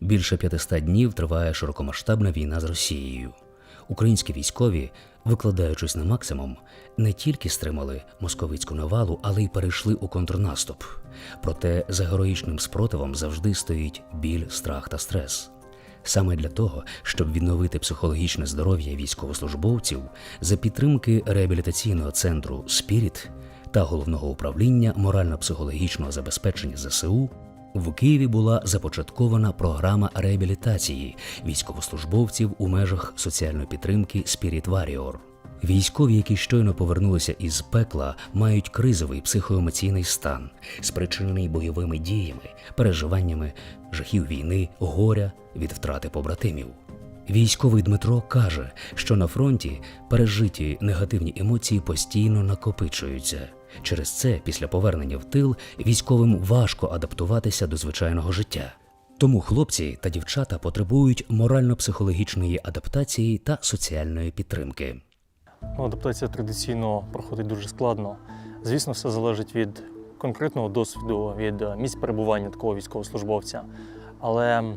Більше 500 днів триває широкомасштабна війна з Росією. Українські військові, викладаючись на максимум, не тільки стримали московицьку навалу, але й перейшли у контрнаступ. Проте за героїчним спротивом завжди стоїть біль, страх та стрес. Саме для того, щоб відновити психологічне здоров'я військовослужбовців, за підтримки реабілітаційного центру Спіріт та головного управління морально-психологічного забезпечення ЗСУ в Києві була започаткована програма реабілітації військовослужбовців у межах соціальної підтримки Spirit Warrior. Військові, які щойно повернулися із пекла, мають кризовий психоемоційний стан, спричинений бойовими діями, переживаннями жахів війни, горя від втрати побратимів. Військовий Дмитро каже, що на фронті пережиті негативні емоції постійно накопичуються. Через це, після повернення в тил, військовим важко адаптуватися до звичайного життя. Тому хлопці та дівчата потребують морально-психологічної адаптації та соціальної підтримки. Ну, адаптація традиційно проходить дуже складно. Звісно, все залежить від конкретного досвіду, від е, місць перебування такого військовослужбовця. Але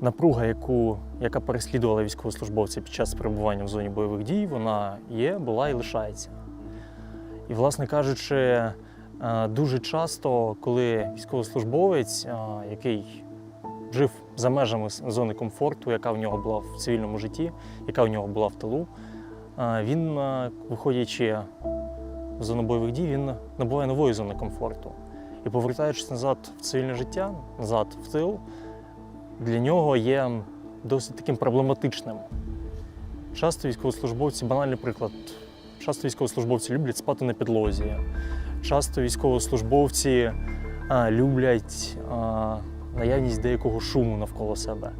напруга, яку, яка переслідувала військовослужбовця під час перебування в зоні бойових дій, вона є, була і лишається. І, власне кажучи, е, дуже часто, коли військовослужбовець, е, який жив за межами зони комфорту, яка в нього була в цивільному житті, яка в нього була в тилу, е, він, виходячи в зону бойових дій, він набуває нової зони комфорту. І повертаючись назад в цивільне життя, назад в тил, для нього є досить таким проблематичним. Часто військовослужбовці, банальний приклад, часто військовослужбовці люблять спати на підлозі. Часто військовослужбовці а, люблять а, наявність деякого шуму навколо себе,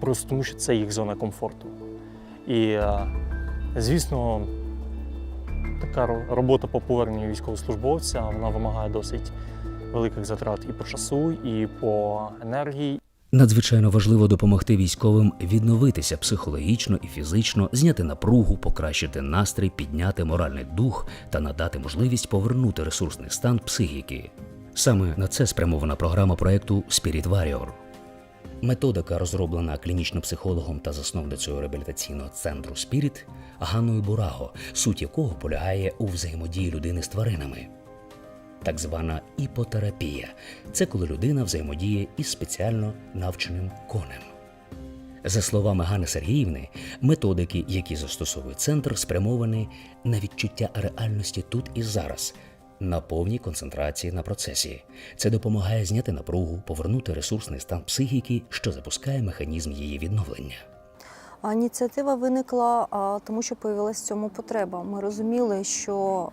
просто тому що це їх зона комфорту. І, а, звісно, така робота по поверненню військовослужбовця вона вимагає досить великих затрат і по часу, і по енергії, Надзвичайно важливо допомогти військовим відновитися психологічно і фізично, зняти напругу, покращити настрій, підняти моральний дух та надати можливість повернути ресурсний стан психіки. Саме на це спрямована програма проекту Spirit Warrior. Методика, розроблена клінічним психологом та засновницею реабілітаційного центру Spirit Ганною Бураго, суть якого полягає у взаємодії людини з тваринами так звана іпотерапія. Це коли людина взаємодіє із спеціально навченим конем. За словами Гани Сергіївни, методики, які застосовує центр, спрямовані на відчуття реальності тут і зараз, на повній концентрації на процесі. Це допомагає зняти напругу, повернути ресурсний стан психіки, що запускає механізм її відновлення. Ініціатива виникла тому, що появилася в цьому потреба. Ми розуміли, що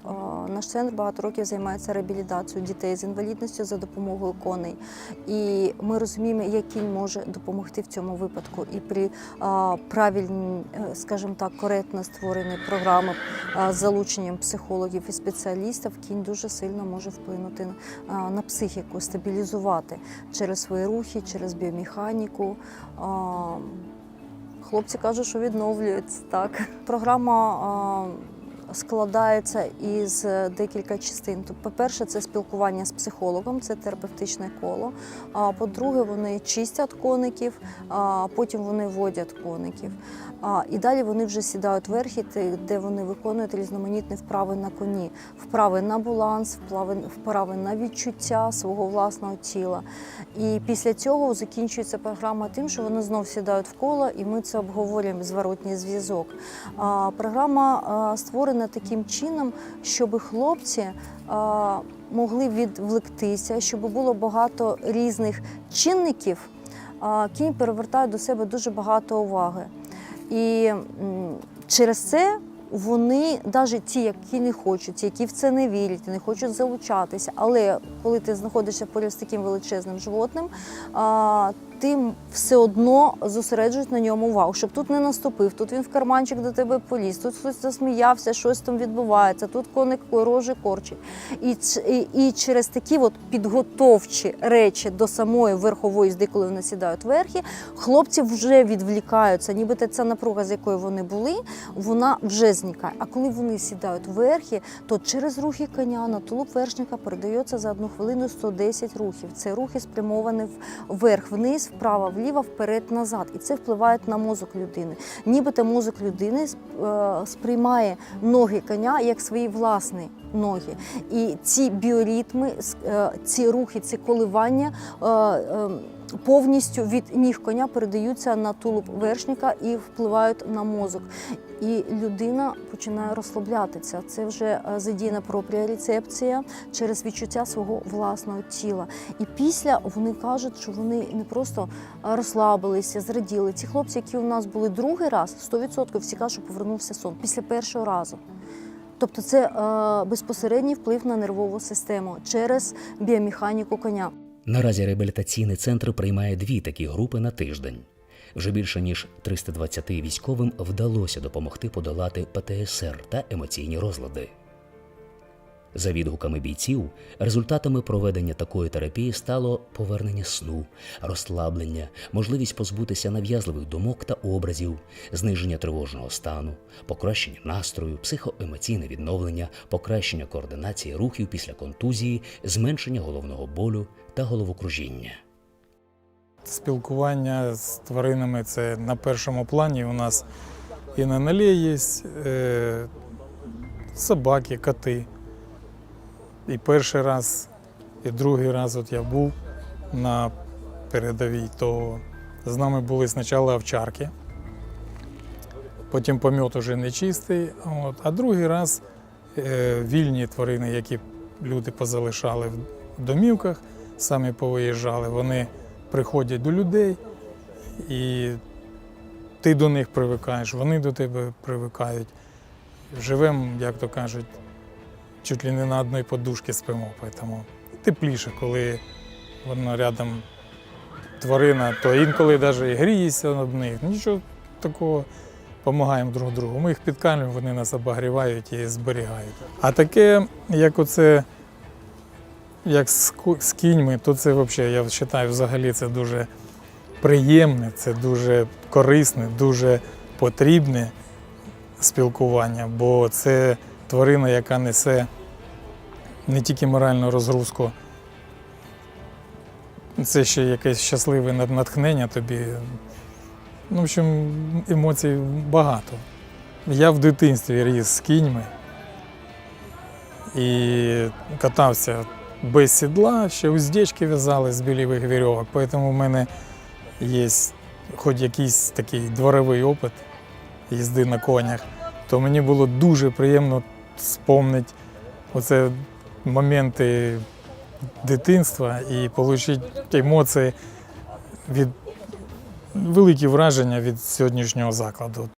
наш центр багато років займається реабілітацією дітей з інвалідністю за допомогою коней. І ми розуміємо, як може допомогти в цьому випадку. І при правильній, е, скажімо так, коректно створеній програми а, з залученням психологів і спеціалістів, кінь дуже сильно може вплинути на психіку, стабілізувати через свої рухи, через біомеханіку. Хлопці кажуть, що відновлюються так. Програма складається із декілька частин. Тобто, По-перше, це спілкування з психологом, це терапевтичне коло. А по-друге, вони чистять коників, а потім вони водять коників. А, і далі вони вже сідають верхи, те- де вони виконують різноманітні вправи на коні, вправи на баланс, вправи, вправи на відчуття свого власного тіла. І після цього закінчується програма тим, що вони знов сідають в коло, і ми це обговорюємо зворотній зв'язок. Програма а, створена таким чином, щоб хлопці могли відвлектися, щоб було багато різних чинників. А, Кінь перевертає до себе дуже багато уваги. І через це вони, навіть ті, які не хочуть, ті, які в це не вірять, не хочуть залучатися. Але коли ти знаходишся поряд з таким величезним животним, а, ти все одно зосереджуєш на ньому увагу, щоб тут не наступив, тут він в карманчик до тебе поліз, тут хтось засміявся, щось там відбувається, тут коник рожі корчить. І, і, і через такі от підготовчі речі до самої верхової їзди, коли вони сідають верхи, хлопці вже відвлікаються, нібито ця напруга, з якою вони були, вона вже зникає. А коли вони сідають верхи, то через рухи коня на тулуб вершника передається за одну хвилину 110 рухів. Це рухи спрямовані вверх, вниз, вправо-вліво, вперед-назад. І це впливає на мозок людини. Нібито мозок людини е, сприймає ноги коня як свої власні ноги. І ці біоритми, е, ці рухи, ці коливання е, е, повністю від ніг коня передаються на тулуб вершника і впливають на мозок. І людина починає розслаблятися. Це вже е, задіяна пропріорецепція через відчуття свого власного тіла. І після вони кажуть, що вони не просто е, розслабилися, зраділи. Ці хлопці, які у нас були другий раз, 100% всі кажуть, що повернувся сон після першого разу. Тобто це е, безпосередній вплив на нервову систему через біомеханіку коня. Наразі реабілітаційний центр приймає дві такі групи на тиждень. Вже більше ніж 320 військовим вдалося допомогти подолати ПТСР та емоційні розлади. За відгуками бійців, результатами проведення такої терапії стало повернення сну, розслаблення, можливість позбутися нав'язливих думок та образів, зниження тривожного стану, покращення настрою, психоемоційне відновлення, покращення координації рухів після контузії, зменшення головного болю та головокружіння. Спілкування з тваринами це на першому плані. У нас і на нолі є е, собаки, коти. І перший раз, і другий раз от я був на передовій, то з нами були спочатку овчарки, потім помет уже нечистий, от, а другий раз е, вільні тварини, які люди позалишали в домівках, самі повиїжджали, вони приходять до людей, і ти до них привикаєш, вони до тебе привикають. Живемо, як то кажуть, чуть ли не на одній подушці спимо, тому тепліше, коли воно рядом тварина, то інколи навіть і грієшся об них. Нічого такого, допомагаємо друг другу. Ми їх підкалюємо, вони нас обогрівають і зберігають. А таке, як оце як з кіньми, то це взагалі, я вважаю, взагалі це дуже приємне, це дуже корисне, дуже потрібне спілкування, бо це тварина, яка несе не тільки моральну розгрузку, це ще якесь щасливе натхнення тобі. Ну, в общем, емоцій багато. Я в дитинстві ріс з кіньми і катався без сідла, ще уздечки в'язали з білівих вірьовок, тому в мене є хоч якийсь такий дворовий опит їзди на конях, то мені було дуже приємно спомнити оце моменти дитинства і отримати емоції від великі враження від сьогоднішнього закладу.